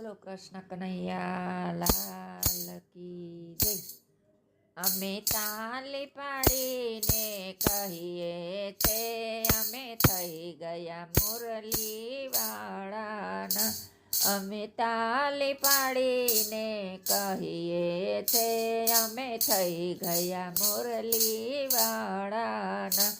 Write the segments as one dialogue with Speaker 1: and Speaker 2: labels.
Speaker 1: બોલો, કૃષ્ણ કનૈયા, લાલ કી જય. અમે તાલી પાડીને કહીએ છે, અમે થઈ ગયા મુરલી વાળાના અમે તાલી પાડીને કહીએ છે, અમે થઈ ગયા મુરલી વાળાના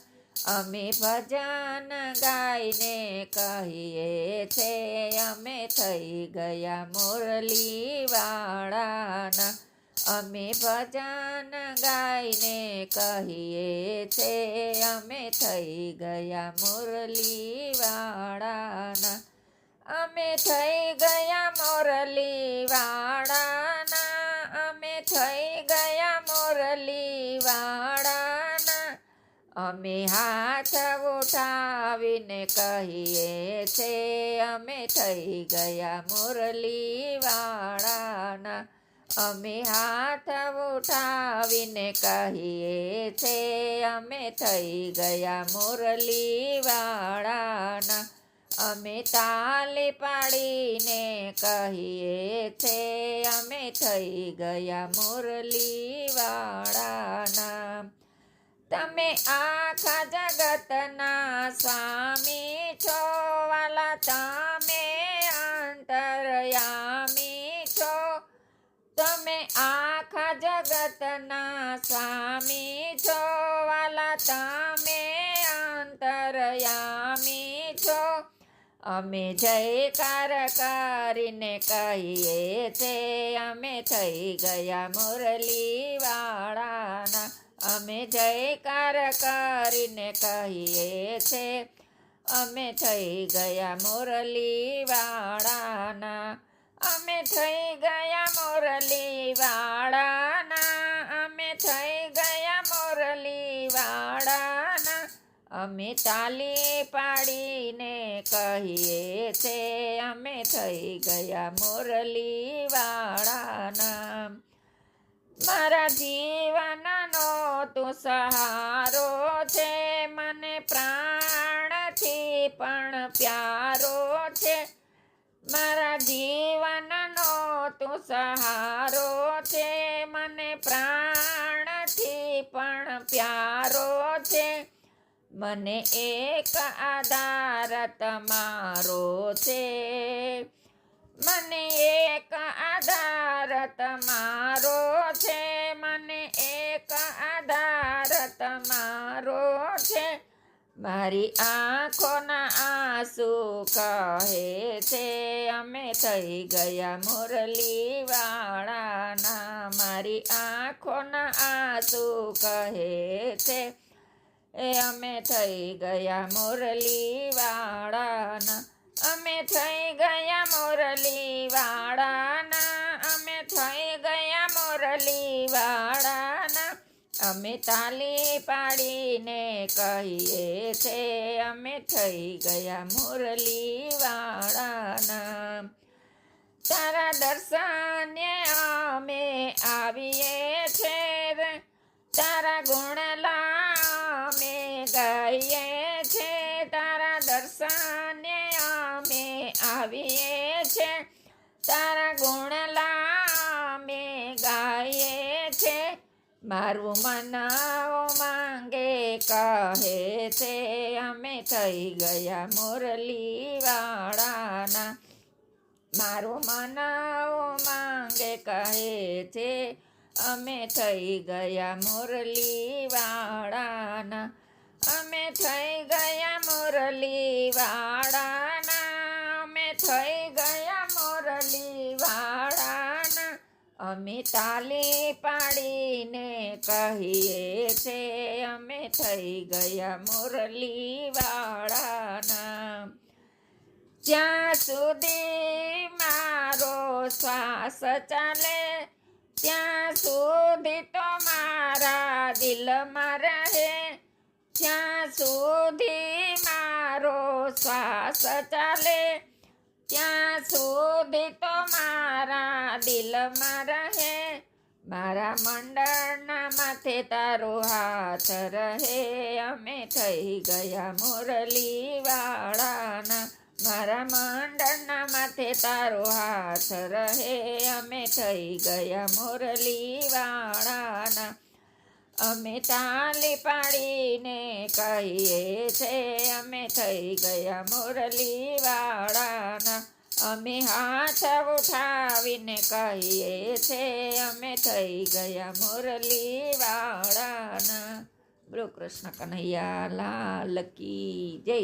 Speaker 1: અમે ભજન ગાઈને કહીએ છે, અમે થઈ ગયા મુરલીવાળાના. અમે ભજન ગાઈને કહીએ છે, અમે થઈ ગયા મુરલીવાળાના. અમે થઈ ગયા મુરલીવાળાના, અમે થઈ ગયા મુરલી વાળાના અમે હાથ ઉઠાવીને કહીએ છે, અમે થઈ ગયા મુરલીવાળાના. અમે હાથ ઉઠાવીને કહીએ છે, અમે થઈ ગયા મુરલી વાળાના અમે તાલી પાડીને કહીએ છે, અમે થઈ ગયા મુરલી વાળાના તમે આખા જગતના સ્વામી છો, વાલા તમે અંતરયામી છો. તમે આખા જગતના સ્વામી છો, વાલા તમે અંતરયામી છો. અમે જયકાર કરીને કહીએ છે, અમે થઈ ગયા મુરલી વાળાના અમે જયકાર કરીને કહીએ છે. અમે થઈ ગયા મુરલી વાળાના અમે થઈ ગયા મુરલી વાળાના અમે થઈ ગયા મુરલી વાળાના અમે તાલી પાડીને કહીએ છે. અમે થઈ ગયા મુરલી વાળાના મારા જીવનનો તું સહારો છે, મને પ્રાણથી પણ પ્યારો છે. મારા જીવનનો તું સહારો છે, મને પ્રાણથી પણ પ્યારો છે. મને એક આધાર તમારો છે. મને એક આધાર તમારો છે, મને એક આધાર તમારો છે. મારી આંખોના આંસુ કહે છે, અમે થઈ ગયા મુરલીવાળાના. મારી આંખોના આંસુ કહે છે, એ અમે થઈ ગયા મુરલી વાળાના અમે થઈ ગયા મોરલી વાળાના અમે થઈ ગયા મોરલી વાળાના અમે તાલી પાડીને કહીએ છે, અમે થઈ ગયા મુરલી વાળાના તારા દર્શને અમે આવીએ છે તારા ગુણલા છે. તારા ગુણલા અમે ગાઈએ છે. મારું મનાવો માંગે કહે છે. અમે થઈ ગયા મુરલી વાળાના મારું મનાવો માંગે કહે છે. અમે થઈ ગયા મુરલી વાળાના અમે થઈ ગયા મુરલી અમે તાલી પાડીને કહીએ છે, અમે થઈ ગયા મુરલી વાળાના જ્યાં સુધી મારો શ્વાસ ચાલે, ત્યાં સુધી તો મારા દિલમાં રહે. જ્યાં સુધી મારો શ્વાસ ચાલે, ત્યાં સુધી તો મારા દિલમાં રહે મારા મંડળના માથે તારો હાથ રહે. અમે થઈ ગયા મુરલી વાળાના મારા મંડળના માથે તારો હાથ રહે. અમે થઈ ગયા મુરલી વાળાના અમે તાલી પાડીને કહીએ છે, અમે થઈ ગયા મુરલી વાળાના અમે હાથ ઉઠાવીને કહીએ છે, અમે થઈ ગયા મુરલી વાળાના બોલો કૃષ્ણ કનૈયા લાલ કી જય.